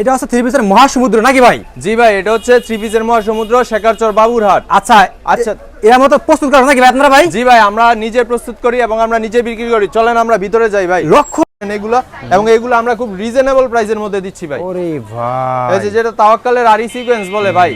এটা হচ্ছে থ্রি পিসের মহাসমুদ্র নাকি ভাই? জি ভাই এটা হচ্ছে থ্রি পিসের মহাসমুদ্র শেখারচর বাবুরহাট। আচ্ছা আচ্ছা। এরা মতো প্রস্তুত করা নাকি ভাই আপনারা ভাই? জি ভাই আমরা নিজে প্রস্তুত করি এবং আমরা নিজে বিক্রি করি। চলেন আমরা ভিতরে যাই ভাই। লক্ষ এগুলো এবং এগুলো আমরা খুব রিজনেবল প্রাইসের মধ্যে দিচ্ছি ভাই। ওরে এই ভাই যে যেটা তাওয়াক্কালের আরি সিকোয়েন্স বলে ভাই।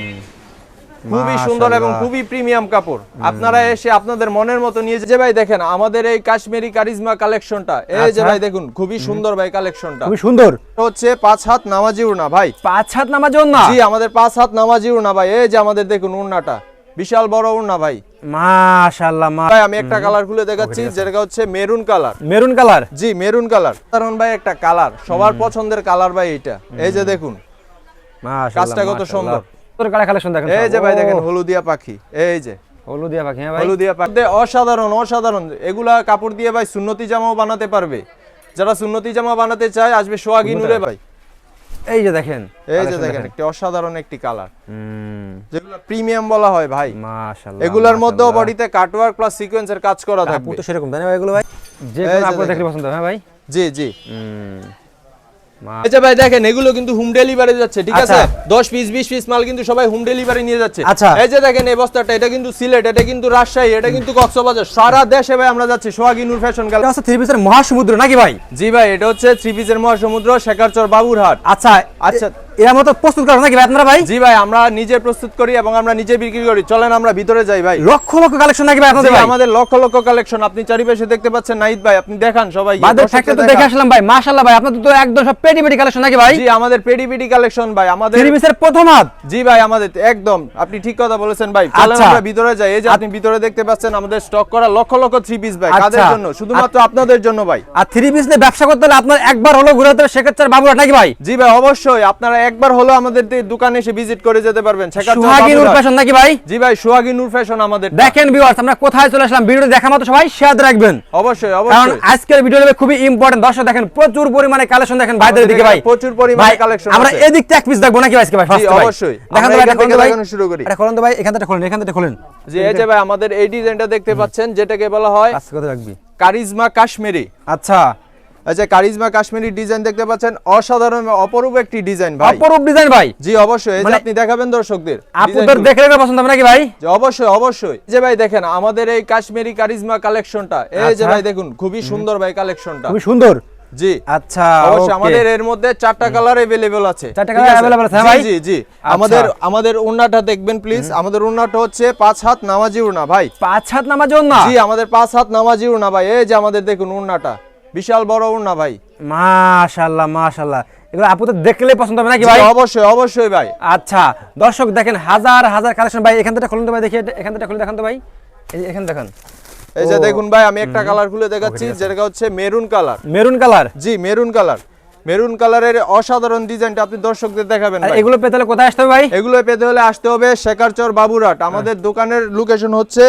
খুবই সুন্দর এবং খুবই প্রিমিয়াম কাপড়। আপনারা এসে আপনাদের মনের মতো নিয়ে যে ভাই দেখেন আমাদের এই কাশ্মীরি কারিজমা কালেকশনটা এই যে আচ্ছা। ভাই দেখুন খুবই সুন্দর ভাই কালেকশনটা। খুবই সুন্দর। হচ্ছে পাঁচ হাত নামাজি উড়না ভাই। পাঁচ হাত নামার জন্য জি আমাদের পাঁচ হাত নামাজি উড়না ভাই। এই যে আমাদের দেখুন উড়নাটা বিশাল বড় উড়না ভাই। মাশাআল্লাহ ভাই আমি একটা কালার খুলে দেখাচ্ছি যেটা হচ্ছে মেরুন কালার। Maroon colour? জি মেরুন কালার। কারণ ভাই একটা কালার। সবার পছন্দের কালার ভাই এটা। এই যে দেখুন। কাজটা কত সুন্দর। তোর কালার কালেকশন দেখেন এই যে ভাই দেখেন হলুদিয়া পাখি এই যে। হলুদিয়া পাখি হ্যাঁ ভাই। হলুদিয়া পাখি। অসাধারণ অসাধারণ। এগুলা কাপড় দিয়ে ভাই সুন্নতি জামাও বানাতে পারবে। যারা সুন্নতি জামা বানাতে চায় আসবে নূরে ভাই। এই যে দেখেন এই যে দেখেন একটি অসাধারণ একটি কালার। যেগুলো প্রিমিয়াম বলা হয় ভাই। মাশাআল্লাহ এগুলার মধ্যেও মাশাআল্লাহ। বডিতে কাটওয়ার্ক প্লাস সিকোয়েন্সের কাজ করা থাকবে। তো সেরকম তাই না ভাই এগুলো ভাই? যে কোনো যে আপনার দেখলে পছন্দ হ্যাঁ ভাই? জি জি। আচ্ছা ভাই দেখেন এগুলো কিন্তু হোম ডেলিভারি যাচ্ছে ঠিক আছে আচ্ছা। দশ পিস বিশ পিস মাল কিন্তু সবাই হোম ডেলিভারি নিয়ে যাচ্ছে আচ্ছা। এই যে দেখেন এই বস্তাটা এটা কিন্তু সিলেট এটা কিন্তু রাজশাহী এটা কিন্তু কক্সবাজার সারা দেশে ভাই আমরা যাচ্ছি সোহাগী নূর ফ্যাশন গ্যালারি আচ্ছা থ্রি পিসের মহাসমুদ্র নাকি ভাই জি ভাই এটা হচ্ছে থ্রি পিসের মহাসমুদ্র শেখারচর বাবুরহাট আচ্ছা আচ্ছা। মতো প্রস্তুত করা নাকি আপনারা ভাই? জি ভাই আমরা নিজে প্রস্তুত করি এবং আমরা নিজে বিক্রি করি। চলেন আমরা ভিতরে যাই ভাই। লক্ষ লক্ষ কালেকশন নাকি ভাই আপনাদের ভাই আমাদের লক্ষ লক্ষ কালেকশন আপনি চারিপাশে দেখতে পাচ্ছেন নাইদ ভাই আপনি দেখান সবাই। বাদের থাকতে তো দেখে। আসলাম ভাই মাশাআল্লাহ ভাই আপনাদের তো একদম সব পেটি পেটি কালেকশন নাকি ভাই? জি আমাদের পেডি পেডি কালেকশন ভাই আমাদের থ্রি প্রথম হাত। জি ভাই আমাদের একদম। আপনি ঠিক কথা বলেছেন ভাই। চলেন আচ্ছা। আমরা ভিতরে যাই। এই যে আপনি ভিতরে দেখতে পাচ্ছেন আমাদের স্টক করা লক্ষ লক্ষ থ্রি পিস ভাই। আচ্ছা। কাদের জন্য? শুধুমাত্র আপনাদের জন্য ভাই। আর থ্রি পিস নিয়ে ব্যবসা করতে হলে আপনার একবার হলো ঘুরে হতে হবে সেক্ষেত্রে বাবুরা নাকি ভাই? জি ভাই অবশ্যই। আপনারা একবার হলো আমাদের দোকানে এসে ভিজিট করে যেতে পারবেন। সুহাগী নূর ফ্যাশন নাকি ভাই? জি ভাই সোহাগী নূর ফ্যাশন আমাদের দেখেন ভিউয়ার্স আমরা কোথায় চলে আসলাম? ভিডিও দেখা মতো সবাই শেয়ার রাখবেন। অবশ্যই কারণ আজকের ভিডিও হবে খুবই ইম্পর্টেন্ট দর্শক দেখেন প্রচুর পরিমাণে কালেকশন দেখেন ভাইদের দিকে ভাই। প্রচুর পরিমাণে collection আমরা এদিক থেকে এক পিস দেখব নাকি ভাই আজকে ভাই? first ভাই? অবশ্যই। দেখেন তো ভাই দেখানো শুরু করি। এটা খোলেন তো ভাই এখান থেকে খোলেন এখান থেকে খোলেন। জি এই যে ভাই আমাদের এই ডিজাইনটা দেখতে পাচ্ছেন যেটাকে বলা হয় আজকে কথা রাখবি। কারিজমা কাশ্মীরি। আচ্ছা। আচ্ছা কারিজমা কাশ্মীরি ডিজাইন দেখতে পাচ্ছেন অসাধারণ এবং অপরূপ একটি ডিজাইন ভাই অপরূপ ডিজাইন ভাই জি অবশ্যই এই যে মানে- আপনি দেখাবেন দর্শকদের আপনাদের ডিজাইনগুলো। দেখে রেখে পছন্দ হবে নাকি ভাই জি, অবশ্যই অবশ্যই এই যে ভাই দেখেন আমাদের এই কাশ্মীরি কারিজমা কালেকশনটা এই যে আচ্ছা। ভাই দেখুন খুবই সুন্দর ভাই কালেকশনটা খুবই সুন্দর জি আচ্ছা অবশ্যই okay। আমাদের এর মধ্যে চারটা কালার अवेलेबल আছে চারটা ঠিক colour আছে? available আছে, হ্যাঁ জি, ভাই? জি জি আচ্ছা। আমাদের আমাদের ওন্নাটা দেখবেন প্লিজ আমাদের ওন্নাটা হচ্ছে পাঁচ হাত নামাজি ওন্না ভাই পাঁচ হাত নামার জন্য জি আমাদের পাঁচ হাত নামাজি ওন্না ভাই এই যে আমাদের দেখুন ওন্নাটা বিশাল বড় ওন্না ভাই। মাশাআল্লাহ মাশাআল্লাহ এগুলো আপুদের দেখলে পছন্দ হবে নাকি ভাই? অবশ্যই অবশ্যই ভাই। আচ্ছা দর্শক দেখেন হাজার হাজার কালেকশন ভাই এখান থেকে খুলুন তো ভাই দেখি এখান থেকে খুলে দেখান তো ভাই। এই যে এখানে দেখেন। এই যে দেখুন ভাই আমি একটা কালার খুলে দেখাচ্ছি যেটা হচ্ছে মেরুন কালার মেরুন কালার জি মেরুন কালার মেরুন কালারের অসাধারণ ডিজাইনটা আপনি দর্শকদের দেখাবেন ভাই। এগুলো পেতে হলে কোথায় আসতে হবে ভাই? এগুলো পেতে হলে আসতে হবে শেখারচর বাবুরহাট। আমাদের দোকানের লোকেশন হচ্ছে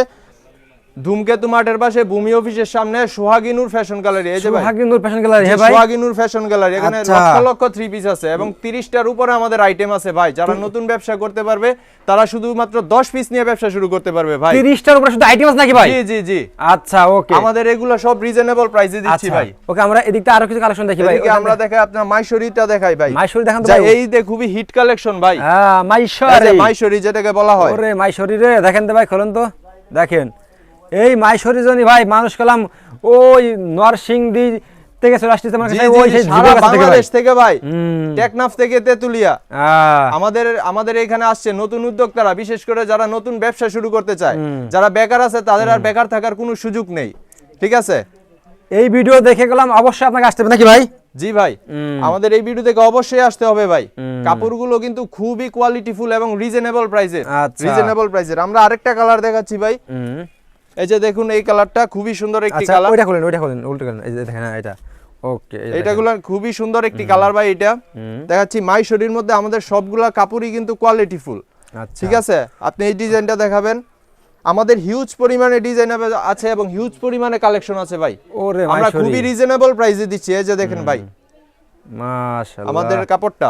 ধূমকেতু মাঠের পাশে ভূমি অফিসের সামনে সোহাগিনুর ফ্যাশন গ্যালারি এই যে ভাই? সুহাগিনুর ফ্যাশন গ্যালারি হ্যাঁ ভাই। সোহাগিনুর ফ্যাশন গ্যালারি এখানে আচ্ছা। লক্ষ লক্ষ থ্রি পিস আছে এবং তিরিশটার উপরে আমাদের আইটেম আছে ভাই। যারা নতুন ব্যবসা করতে পারবে তারা শুধুমাত্র দশ পিস নিয়ে ব্যবসা শুরু করতে পারবে ভাই। 30টার উপরে শুধু আইটেম আছে নাকি ভাই? জি জি জি। আচ্ছা ওকে। আমাদের এগুলো সব রিজনেবল প্রাইসে দিচ্ছি ভাই। ওকে আমরা এদিকটা আরও কিছু কালেকশন দেখি ভাই। এদিকে আমরা দেখাই আপনার মাইশরিটা দেখাই ভাই। মাইশরি দেখান তো ভাই। এই যে খুবই হিট কালেকশন ভাই। হ্যাঁ মাইশরি। মাইশরি যেটাকে বলা হয়। ওরে মাইশরি রে দেখেন তো ভাই খোলেন তো। দেখেন। এই জনি ভাই মানুষ কলাম ওই নরসিংদী থেকে চলে আসতেছে আমার কাছে ওই সেই বাংলাদেশ থেকে ভাই টেকনাফ থেকে তেতুলিয়া। আমাদের আমাদের এখানে আসছে নতুন উদ্যোক্তারা বিশেষ করে যারা নতুন ব্যবসা শুরু করতে চায়। যারা বেকার আছে তাদের আর বেকার থাকার কোনো সুযোগ নেই। ঠিক আছে? এই ভিডিও দেখে গেলাম অবশ্যই আপনাকে আসতে হবে নাকি ভাই? জি ভাই আমাদের এই ভিডিও থেকে অবশ্যই আসতে হবে ভাই। কাপড়গুলো কিন্তু খুবই কোয়ালিটিফুল এবং রিজনেবল প্রাইসের। রিজনেবল প্রাইসের আমরা আরেকটা কালার দেখাচ্ছি ভাই। এই যে দেখুন এই কালারটা খুবই সুন্দর একটি আচ্ছা কালার। ওইটা খোলেন ওইটা খোলেন উল্টো খোলেন। এই যে দেখেন হ্যাঁ, এটা। ওকে এটাগুলো খুবই সুন্দর একটি কালার ভাই এটা। দেখাচ্ছি মাই শরীর মধ্যে আমাদের সবগুলা কাপড়ই কিন্তু কোয়ালিটিফুল আচ্ছা। ঠিক আছে? আপনি এই ডিজাইনটা দেখাবেন। আমাদের হিউজ পরিমাণে ডিজাইন আছে এবং হিউজ পরিমাণে কালেকশন আছে ভাই। ওরে আমরা খুবই রিজনেবল প্রাইসে দিচ্ছি এই যে দেখেন ভাই। মাশাআল্লাহ। আমাদের কাপড়টা।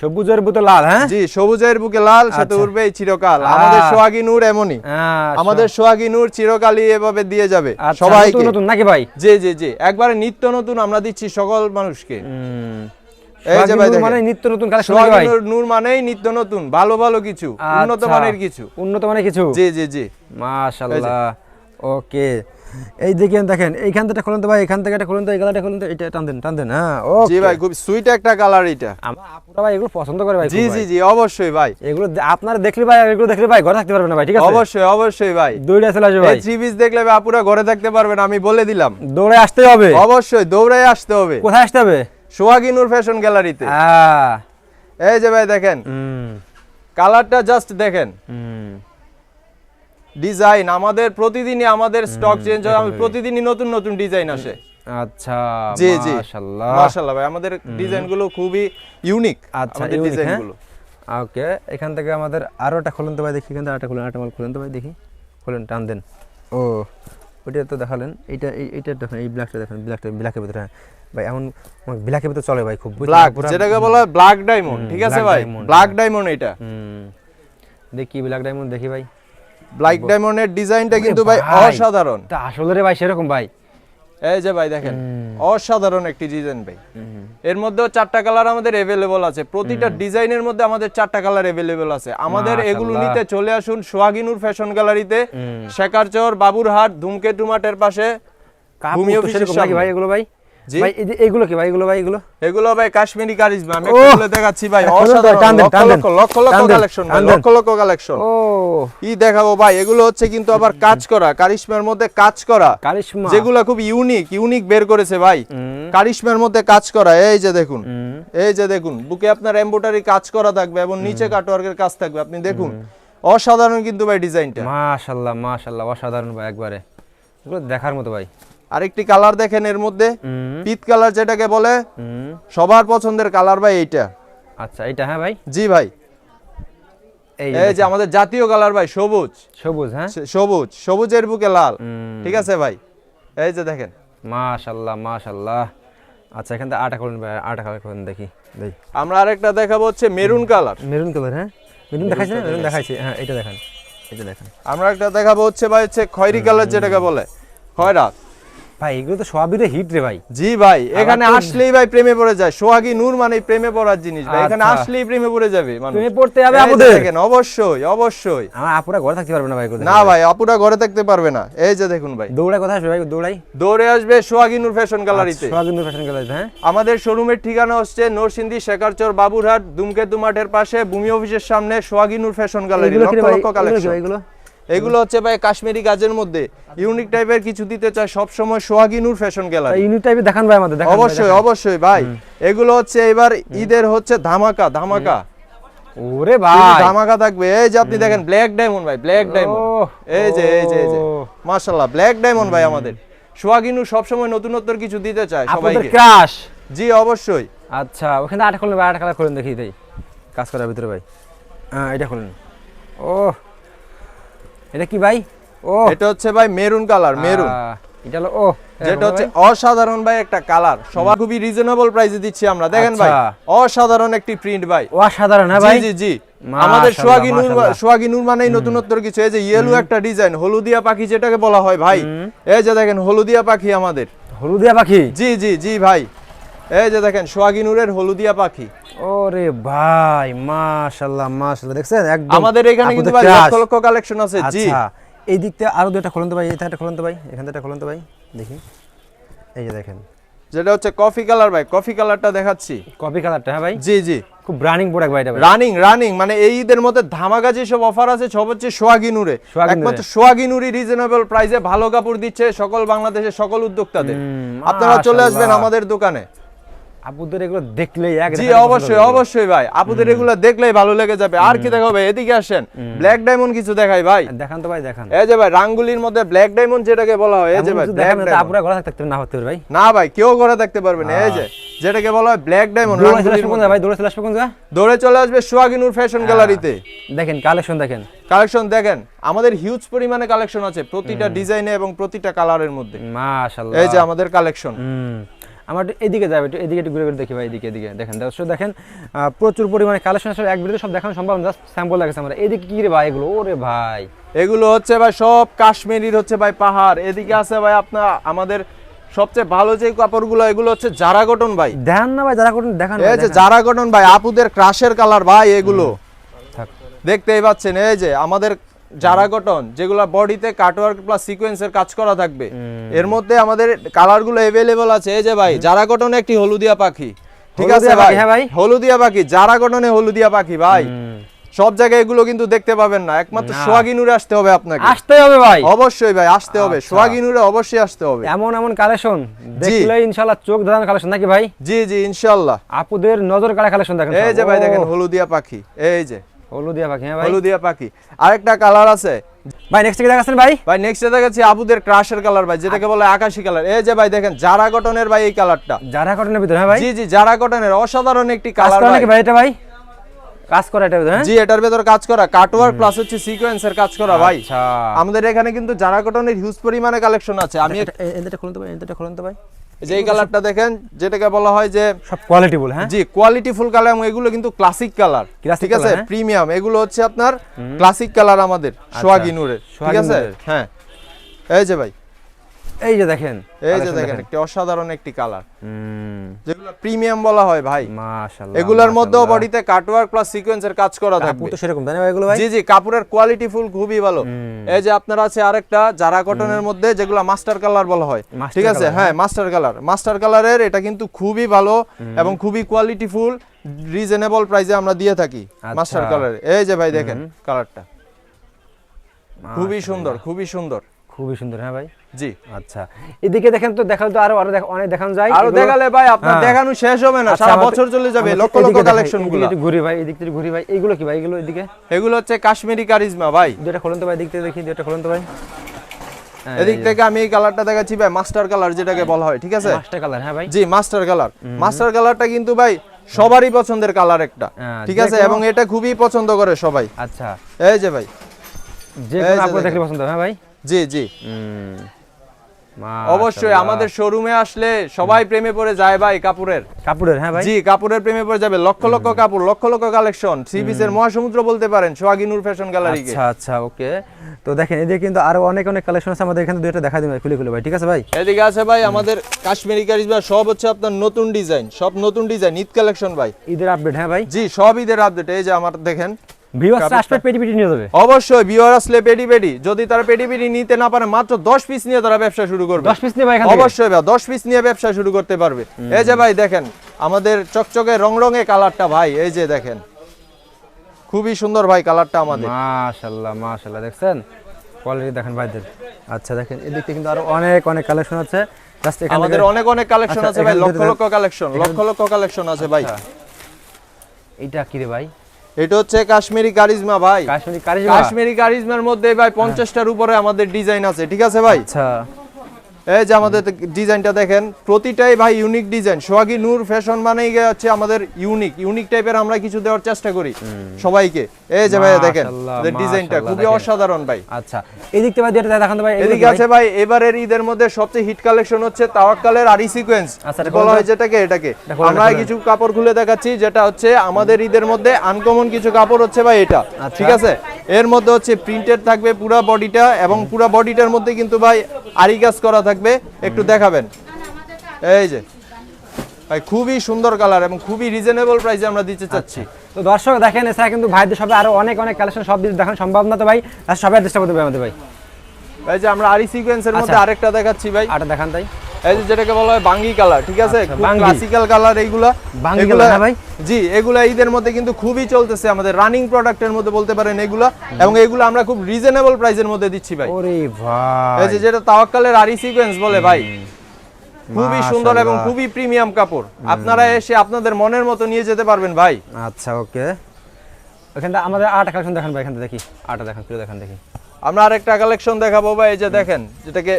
সবুজের বুতো লাল হ্যাঁ? জি সবুজের বুকে লাল সাথে আচ্ছা। উঠবে চিরকাল। আমাদের সোহাগী নূর এমনই। হ্যাঁ, আমাদের সোহাগী নূর চিরকালই এভাবে দিয়ে যাবে। আচ্ছা, সবাইকে। নতুন নাকি ভাই? জি জি জি। একবারে নিত্য নতুন আমরা দিচ্ছি সকল মানুষকে। এই যে ভাই মানে নিত্য নতুন কালেকশন সোহাগী ভাই? নূর- নূর মানেই নিত্য নতুন ভালো ভালো কিছু উন্নত আচ্ছা, মানের কিছু। উন্নত মানের কিছু? জি জি জি। মাশাআল্লাহ। ওকে। এই দেখেন দেখেন এইখান থেকে খুলুন তো ভাই এখান থেকে এটা খুলুন তো এই গালাটা খুলুন তো এটা টান দেন টান দেন হ্যাঁ ও জি ভাই খুব সুইট একটা কালার এটা। আমার আপুরা ভাই এগুলো পছন্দ করে ভাই জি জি জি অবশ্যই ভাই। এগুলো আপনারা দেখলে ভাই এগুলো দেখলে ভাই ঘরে থাকতে পারবেন না ভাই ঠিক আছে? অবশ্যই অবশ্যই ভাই। দৌড়ে চলে আসবে ভাই। এই থ্রি পিস দেখলে ভাই আপুরা ঘরে থাকতে পারবেন আমি বলে দিলাম। দৌড়ে আসতে হবে। অবশ্যই দৌড়াই আসতে হবে। কোথায় আসতে হবে? সোহাগী নূর ফ্যাশন গ্যালারিতে। আহ, এই যে ভাই দেখেন। হুম, কালারটা জাস্ট দেখেন। হুম। ডিজাইন আমাদের প্রতিদিনই আমাদের স্টক চেঞ্জ হয়। আমি প্রতিদিনই নতুন নতুন ডিজাইন আসে। আচ্ছা জি জি। মাশাআল্লাহ। মাশাআল্লাহ ভাই আমাদের ডিজাইনগুলো খুবই ইউনিক আচ্ছা আমাদের হ্যাঁ? গুলো ওকে এখান থেকে আমাদের আরও একটা খুলুন তো ভাই দেখি এখান থেকে আরেকটা খুলুন আরেকটা মাল খুলুন তো ভাই দেখি। খুলুন টান দেন। ও ওইটা তো দেখালেন এইটা এই- এইটা দেখেন এই ব্ল্যাকটা দেখেন ব্ল্যাকটা ব্ল্যাকের ভিতরে হ্যাঁ। ভাই এমন ব্ল্যাকের ভিতরে চলে ভাই খুব ব্ল্যাক যেটাকে বলা হয় ব্ল্যাক ডায়মন্ড ঠিক আছে ভাই? ব্ল্যাক ডায়মন্ড এটা। হুম দেখি ব্ল্যাক ডায়মন্ড দেখি ভাই। ব্ল্যাক ডায়মন্ডের ডিজাইনটা কিন্তু ভাই অসাধারণ। তা আসলে রে ভাই সেরকম ভাই। এই যে ভাই দেখেন অসাধারণ একটি ডিজাইন ভাই। এর মধ্যেও চারটা কালার আমাদের অ্যাভেলেবল আছে। প্রতিটা ডিজাইনের মধ্যে আমাদের চারটা কালার অ্যাভেলেবল আছে। আমাদের এগুলো নিতে চলে আসুন সোহাগিনুর ফ্যাশন গ্যালারিতে শেখারচর বাবুরহাট ধুমকেতু মাঠের পাশে ভাই এগুলো ভাই? ভাই এগুলো কি ভাই? এগুলো ভাই এগুলো? এগুলো ভাই কাশ্মীরি কারিজমা। আমি ওহ! দেখাচ্ছি ভাই অসাধারণ। লক্ষ লক্ষ লক্ষ লক্ষ টান দেন, কালেকশন ভাই লক্ষ লক্ষ কালেকশন। ও! কি দেখাবো ভাই এগুলো হচ্ছে কিন্তু আবার কাজ করা কারিশমার মধ্যে কাজ করা। কারিশমা যেগুলো খুব ইউনিক ইউনিক বের করেছে ভাই। কারিশমার মধ্যে কাজ করা এই যে দেখুন। এই যে দেখুন বুকে আপনার এমব্রয়ডারি কাজ করা থাকবে এবং নিচে কাটওয়ার্কের কাজ থাকবে আপনি দেখুন। অসাধারণ কিন্তু ভাই ডিজাইনটা। মাশাআল্লাহ মাশাআল্লাহ অসাধারণ ভাই একবারে। এগুলো দেখার মতো ভাই। আরেকটি কালার দেখেন এর মধ্যে। পিত কালার যেটাকে বলে সবার পছন্দের কালার ভাই এইটা। আচ্ছা এটা হ্যাঁ ভাই? জি ভাই। এই যে আমাদের জাতীয় কালার ভাই সবুজ। সবুজ হ্যাঁ? সবুজ সবুজের বুকে লাল। ঠিক আছে ভাই? এই যে দেখেন। মাশাআল্লাহ মাশাআল্লাহ আচ্ছা এখান থেকে আটা করুন ভাই আটা কালার করুন দেখি। দেখি আমরা আরেকটা দেখাবো হচ্ছে মেরুন কালার মেরুন কালার হ্যাঁ? মেরুন দেখাইছে না? মেরুন দেখাইছে। হ্যাঁ এটা দেখান। এটা দেখান আমরা একটা দেখাবো হচ্ছে ভাই হচ্ছে খয়েরি কালার যেটাকে বলে। খয়রাত। ভাই এগুলো তো সবই হিট রে ভাই। জি ভাই এখানে আসলেই ভাই প্রেমে পড়ে যায়। সোহাগী নূর মানে প্রেমে পড়ার জিনিস ভাই। এখানে আচ্ছা। আসলেই প্রেমে পড়ে যাবে মানুষ। তুমি পড়তে আমাদের। দেখেন অবশ্যই অবশ্যই। আমার আপুরা ঘরে থাকতে পারবে না ভাই না ভাই আপুরা ঘরে থাকতে পারবে না। এই যে দেখুন ভাই। কথা আসবে ভাই দৌড়াই। দৌড়ে আসবে সোহাগী নূর ফ্যাশন গ্যালারিতে। সোহাগিন্দু ফ্যাশন গ্যালারি হ্যাঁ? আমাদের শোরুমের ঠিকানা হচ্ছে নরসিংদী শেখারচর বাবুরহাট ধূমকেতু মাঠের পাশে ভূমি অফিসের সামনে সোহাগী Noor fashion gallery lakh lakh collection এগুলো? এগুলো হচ্ছে ভাই কাশ্মীরি কাজের মধ্যে। ইউনিক টাইপের কিছু দিতে চায় সব সময় Sohagi Noor fashion gallery. Unique টাইপে দেখান ভাই আমাদের দেখান অবশ্যই অবশ্যই ভাই। এগুলো হচ্ছে এবার ঈদের হচ্ছে ধামাকা ধামাকা। ওরে ভাই। ধামাকা থাকবে। এই যে আপনি দেখেন ব্ল্যাক ডায়মন্ড ভাই ব্ল্যাক ডায়মন্ড এই যে এই যে এই যে। মাশাআল্লাহ ব্ল্যাক ডায়মন্ড ভাই আমাদের। সোহাগিনু সবসময় নতুনত্বর কিছু দিতে চায় আপনাদের সবাইকে। ক্রাশ জি অবশ্যই। আচ্ছা ওখানে আটা খুলুন ভাই আটা কালার খুলুন দেখি তাই কাজ করার ভিতরে ভাই। হ্যাঁ এটা খুলুন। ও এটা কি ভাই? ও। এটা হচ্ছে ভাই মেরুন কালার মেরুন। এটা হলো ও যেটা হচ্ছে অসাধারণ ভাই একটা কালার। সবার খুবই রিজনেবল প্রাইসে দিচ্ছি আমরা। দেখেন ভাই আচ্ছা। অসাধারণ একটি প্রিন্ট ভাই। অসাধারণ হ্যাঁ ভাই? জি জি। আমাদের সোহাগী নূর। সোহাগী নূর মানেই নতুনত্বর কিছু। এই যে ইয়েলো একটা ডিজাইন হলুদিয়া পাখি যেটাকে বলা হয় ভাই। এই যে দেখেন হলুদিয়া পাখি আমাদের। হলুদিয়া পাখি? জি জি জি ভাই। এই যে দেখেন সোহাগী নূরের হলুদিয়া পাখি। ওরে ভাই মাশাআল্লাহ মাশাআল্লাহ দেখছেন? একদম আমাদের এখানে কিন্তু ভাই লক্ষ লক্ষ কালেকশন আছে জি। আচ্ছা এই দিক থেকে আরও দুইটা খুলুন তো ভাই এটা খুলুন তো ভাই এখান থেকে খুলুন তো ভাই দেখি। এই যে দেখেন। যেটা হচ্ছে কফি কালার ভাই কফি কালারটা দেখাচ্ছি। কপি কালারটা হ্যাঁ ভাই? জি জি। খুব রানিং প্রোডাক্ট ভাই এটা রানিং রানিং মানে এই ঈদের মধ্যে ধামাকা যেসব অফার আছে সব হচ্ছে সোহাগী নূরে। একমাত্র নূরে। সোহাগী নূরই রিজনেবল প্রাইসে ভালো কাপড় দিচ্ছে সকল বাংলাদেশের সকল উদ্যোক্তাদের। আপনারা চলে আসবেন আমাদের দোকানে। আপুদের এগুলো দেখলেই এক জি অবশ্যই অবশ্যই ভাই। আপুদের এগুলো দেখলেই ভালো লেগে যাবে। আর কি দেখাবে এদিকে আসেন। ব্ল্যাক ডায়মন্ড কিছু দেখাই ভাই। দেখান তো ভাই দেখান। এই যে ভাই রাঙ্গুলির মধ্যে ব্ল্যাক ডায়মন্ড যেটাকে বলা হয় এই যে ভাই ব্ল্যাক না, ডায়মন্ড আপুরা ঘরে থাকতে না হতে ভাই। না ভাই কেউ ঘরে থাকতে পারবে না। এই যে যেটাকে বলা হয় ব্ল্যাক ডায়মন্ড ভাই? দৌড়ে চলে আসবে কোন? দৌড়ে চলে আসবে সোহাগিনুর ফ্যাশন গ্যালারিতে দেখেন কালেকশন দেখেন। কালেকশন দেখেন। আমাদের হিউজ পরিমাণে কালেকশন আছে প্রতিটা ডিজাইনে এবং প্রতিটা কালারের মধ্যে। মাশাআল্লাহ। এই যে আমাদের কালেকশন আমার একটু এদিকে যাবে একটু এদিকে একটু ঘুরে ঘুরে দেখি ভাই এদিকে এদিকে। দেখেন দর্শক দেখেন প্রচুর পরিমাণে কালেকশন আসলে এক ভিডিওতে সব দেখানো সম্ভব জাস্ট স্যাম্পল লাগছে আমরা। এদিকে কি রে ভাই এগুলো? ওরে ভাই। এগুলো হচ্ছে ভাই সব কাশ্মীরির হচ্ছে ভাই পাহাড়। এদিকে আছে ভাই আপনার আমাদের সবচেয়ে ভালো যে কাপড়গুলো এগুলো হচ্ছে জারা কটন ভাই। দেখান না ভাই যারা করুন দেখান এই যে জারা কটন ভাই আপুদের ক্রাশের কালার ভাই এগুলো। দেখতেই পাচ্ছেন এই যে আমাদের যারা গঠন যেগুলো বডিতে কাটওয়ার্ক প্লাস সিকোয়েন্সের কাজ করা থাকবে। এর মধ্যে আমাদের কালারগুলো এভেলেবল আছে। এই যে ভাই যারা কটন একটি হলুদিয়া পাখি। ঠিক আছে ভাই? হ্যাঁ ভাই। হলুদিয়া পাখি যারা গঠনে হলুদিয়া পাখি ভাই। সব জায়গায় এগুলো কিন্তু দেখতে পাবেন না। একমাত্র সোয়াগিনুরে আসতে হবে আপনাকে। আসতে হবে ভাই। অবশ্যই ভাই আসতে হবে। আচ্ছা। সোয়াগিনুরে অবশ্যই আসতে হবে। এমন এমন কালেকশন দেখলে ইনশাআল্লাহ চোখ ধাঁধানো কালেকশন নাকি ভাই? জি জি ইনশাআল্লাহ। আপুদের নজর কাড়া কালেকশন দেখেন এই যে ভাই দেখেন হলুদিয়া পাখি। এই যে। হলুদিয়া পাখি হ্যাঁ ভাই? হলুদিয়া পাখি। আরেকটা কালার আছে। ভাই নেক্সট থেকে দেখাচ্ছেন ভাই? ভাই নেক্সট দেখাচ্ছি আবুদের ক্রাশের কালার ভাই যেটাকে বলে আকাশী কালার এই যে ভাই দেখেন জারা কটনের ভাই এই কালারটা যারা কটনের ভিতরে হ্যাঁ ভাই? জি জি জারা কটনের অসাধারণ একটি কাজ কালার ভাই। এটা ভাই? কাজ করে এটা হ্যাঁ? জি এটার ভেতর কাজ করা। কাটওয়ার্ক প্লাস হচ্ছে সিকোয়েন্সের কাজ করা ভাই। আচ্ছা। আমাদের এখানে কিন্তু জারা কটনের হিউজ পরিমাণে কালেকশন আছে। আমি এটা এটা খুলুন তো ভাই এটা খুলুন তো ভাই। যে এই কালারটা দেখেন যেটাকে বলা হয় যে সব কোয়ালিটি বল হ্যাঁ? জি কোয়ালিটি ফুল কালার এবং এগুলো কিন্তু ক্লাসিক কালার ঠিক আছে? প্রিমিয়াম এগুলো হচ্ছে আপনার ক্লাসিক কালার আমাদের সোয়াগিনুরের ঠিক আছে? হ্যাঁ। এই যে ভাই এই যে দেখেন এই যে দেখেন একটি অসাধারণ একটি কালার। যেগুলো প্রিমিয়াম বলা হয় ভাই। মাশাআল্লাহ এগুলোর মধ্যেও বডিতে কাটওয়ার্ক প্লাস সিকোয়েন্সের কাজ করা থাকবে। তো সেরকম তাই না ভাই এগুলো ভাই? জি জি কাপড়ের কোয়ালিটি ফুল খুবই ভালো। এই যে আপনার আছে আরেকটা জারা কটনের মধ্যে যেগুলো মাস্টার কালার বলা হয়। ঠিক আছে? হ্যাঁ মাস্টার কালার মাস্টার কালারের এটা কিন্তু খুবই ভালো এবং খুবই কোয়ালিটি ফুল রিজনেবল প্রাইসে আমরা দিয়ে থাকি আচ্ছা। মাস্টার কালার এই যে ভাই দেখেন কালারটা খুবই সুন্দর খুবই সুন্দর। খুবই সুন্দর হ্যাঁ ভাই? জি। আচ্ছা। এদিকে দেখেন তো দেখালে তো আরও আরও দেখ- অনেক দেখানো যায়। আরও দেখালে ভাই আপনার হ্যাঁ। দেখানো শেষ হবে না আচ্ছা, সারা বছর চলে যাবে লক্ষ লক্ষ কালেকশনগুলো। ঘুরি ভাই এদিক থেকে ঘুরি ভাই। এগুলো কি ভাই? এগুলো এদিকে? এগুলো হচ্ছে কাশ্মীরি কারিজমা ভাই। দুটো খুলুন তো ভাই থেকে দেখি দুটো খুলুন তো ভাই। হ্যাঁ, এদিক থেকে আমি এই কালারটা দেখাচ্ছি ভাই মাস্টার কালার যেটাকে বলা হয় ঠিক আছে? মাস্টার কালার হ্যাঁ ভাই। জি মাস্টার কালার মাস্টার কালারটা কিন্তু ভাই সবারই পছন্দের কালার একটা ঠিক আছে? এবং এটা খুবই পছন্দ করে সবাই। আচ্ছা। এই যে ভাই। যে কোনো যে আপনার দেখলে পছন্দ হ্যাঁ ভাই? জি জি। অবশ্যই আমাদের শোরুমে আসলে সবাই প্রেমে পড়ে যায় ভাই কাপড়ের কাপড়ের হ্যাঁ ভাই। জি কাপড়ের প্রেমে পড়ে যাবে। লক্ষ লক্ষ কাপড় লক্ষ লক্ষ কালেকশন সি বিচের মহাসমুদ্র বলতে পারেন সোহাগিনুর ফ্যাশন গ্যালারিকে আচ্ছা আচ্ছা ওকে। তো দেখেন এদিকে কিন্তু আরও অনেক অনেক কালেকশন আছে। আমাদের এখানে দুইটা দেখা দিবেন খুলে খুলে ভাই ঠিক আছে ভাই? এদিকে আছে ভাই আমাদের কাশ্মীরি কারিজমা সব হচ্ছে আপনার নতুন ডিজাইন সব নতুন ডিজাইন ঈদ কালেকশন ভাই। ঈদের আপডেট হ্যাঁ ভাই? জি সব ঈদের আপডেট এই যে আমার দেখেন। ভিউয়ার্স কাপড়টা- আসবে পেটি পেটি নিয়ে যাবে। অবশ্যই বিওয়ার আসলে পেডি পেডি যদি তারা পেডি পেডি নিতে না পারে মাত্র দশ পিস নিয়ে তারা ব্যবসা শুরু করবে। 10 পিস নিয়ে ভাই অবশ্যই ভাই দশ পিস নিয়ে ব্যবসা শুরু করতে পারবে। এই যে ভাই দেখেন আমাদের চকচকে কালারটা ভাই এই যে দেখেন। খুবই সুন্দর ভাই কালারটা আমাদের। মাশাআল্লাহ মাশাআল্লাহ দেখছেন? কোয়ালিটি দেখেন ভাইদের। আচ্ছা দেখেন এদিক কিন্তু আরও অনেক অনেক কালেকশন আছে। জাস্ট এখানে আমাদের অনেক অনেক কালেকশন আচ্ছা, আছে ভাই লক্ষ লক্ষ কালেকশন লক্ষ লক্ষ কালেকশন আছে ভাই। এটা কি রে ভাই? এটা হচ্ছে কাশ্মীরি কারিজমা ভাই। কাশ্মীরি কারিজমা? কাশ্মীরি কারিজমার মধ্যে ভাই পঞ্চাশটার উপরে আমাদের ডিজাইন আছে ঠিক আছে ভাই? আচ্ছা। এই যে আমাদের ডিজাইনটা দেখেন প্রতিটাই ভাই unique design Sohagi Noor fashion মানেই হচ্ছে আমাদের ইউনিক ইউনিক টাইপের আমরা কিছু দেওয়ার চেষ্টা করি সবাইকে। এই যে ভাই দেখেন ডিজাইনটা খুবই অসাধারণ ভাই। আচ্ছা এদিক থেকে ভাই যেটা দেখান ভাই এদিকে আছে ভাই। এবারের ঈদের মধ্যে সবচেয়ে হিট কালেকশন হচ্ছে তাওয়াক্কালের আরি সিকোয়েন্স আচ্ছা, বলা হয় যেটাকে এটাকে আমরা কিছু কাপড় খুলে দেখাচ্ছি যেটা হচ্ছে আমাদের ঈদের মধ্যে আনকমন কিছু কাপড় হচ্ছে ভাই এটা। আচ্ছা। ঠিক আছে? এর মধ্যে হচ্ছে প্রিন্টেড থাকবে পুরো বডিটা এবং পুরো বডিটার মধ্যে কিন্তু ভাই আরি কাজ করা থাকবে একটু দেখাবেন। এই যে ভাই খুবই সুন্দর কালার এবং খুবই রিজনেবল প্রাইসে আমরা দিতে চাচ্ছি। তো দর্শক দেখেন এছাড়া কিন্তু ভাইদের সবে আরও অনেক অনেক কালেকশন সব কিছু দেখানো সম্ভব না তো ভাই। আর সবাই চেষ্টা করতে হবে আমাদের ভাই। ভাই যে আমরা আরি সিকোয়েন্সের মধ্যে আচ্ছা। আরেকটা দেখাচ্ছি ভাই। আটা দেখান তাই। এই যে যেটাকে বলা হয় বাঙ্গি কালার ঠিক আছে? আচ্ছা। ক্লাসিক্যাল কালার এইগুলা। বাঙ্গি ভাই? জি এগুলা ঈদের মধ্যে কিন্তু খুবই চলতেছে আমাদের রানিং প্রোডাক্টের মধ্যে বলতে পারেন এগুলা। এবং এগুলো আমরা খুব রিজনেবল প্রাইসের মধ্যে দিচ্ছি ভাই। ওরে এই যে যেটা তাওয়াক্কালের আরি সিকোয়েন্স বলে ভাই। খুবই সুন্দর এবং খুবই প্রিমিয়াম কাপড়। আপনারা এসে আপনাদের মনের মতো নিয়ে যেতে পারবেন ভাই। আচ্ছা ওকে। ওখানটা আমাদের আটা কালেকশন দেখান ভাই এখানটা দেখি। আটা দেখান দেখান দেখি। আমরা আরেকটা কালেকশন দেখাবো ভাই এই যে দেখেন যেটাকে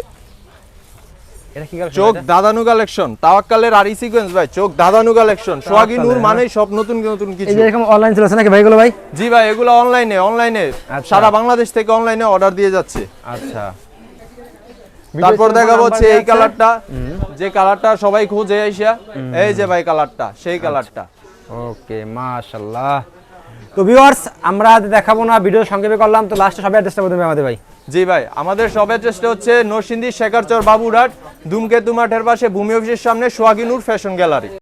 চোখ দাদানু কালেকশন তাওয়াক্কালের আর সিকোয়েন্স ভাই চোখ দাদানু কালেকশন সোহাগী নূর মানেই সব নতুন নতুন কিছু। এরকম অনলাইন চলেছে নাকি ভাইগুলো ভাই? জি ভাই এগুলো অনলাইনে অনলাইনে সারা বাংলাদেশ থেকে অনলাইনে অর্ডার দিয়ে যাচ্ছে। আচ্ছা। তারপর দেখাবো হচ্ছে এই কালারটা যে কালারটা সবাই খুঁজে আইসা। এই যে ভাই কালারটা সেই কালারটা ওকে মাশাআল্লাহ। তো ভিউয়ার্স আমরা দেখাবো না ভিডিও সংক্ষেপে করলাম তো লাস্টে সবাই অ্যাড্রেসটা বলবেন আমাদের ভাই। জি ভাই, আমাদের সব অ্যাড্রেসটা হচ্ছে নরসিংদী শেখারচর বাবুরহাট, দুমকেতু মাঠের পাশে ভূমি অফিসের সামনে সোয়াগিনুর ফ্যাশন গ্যালারি।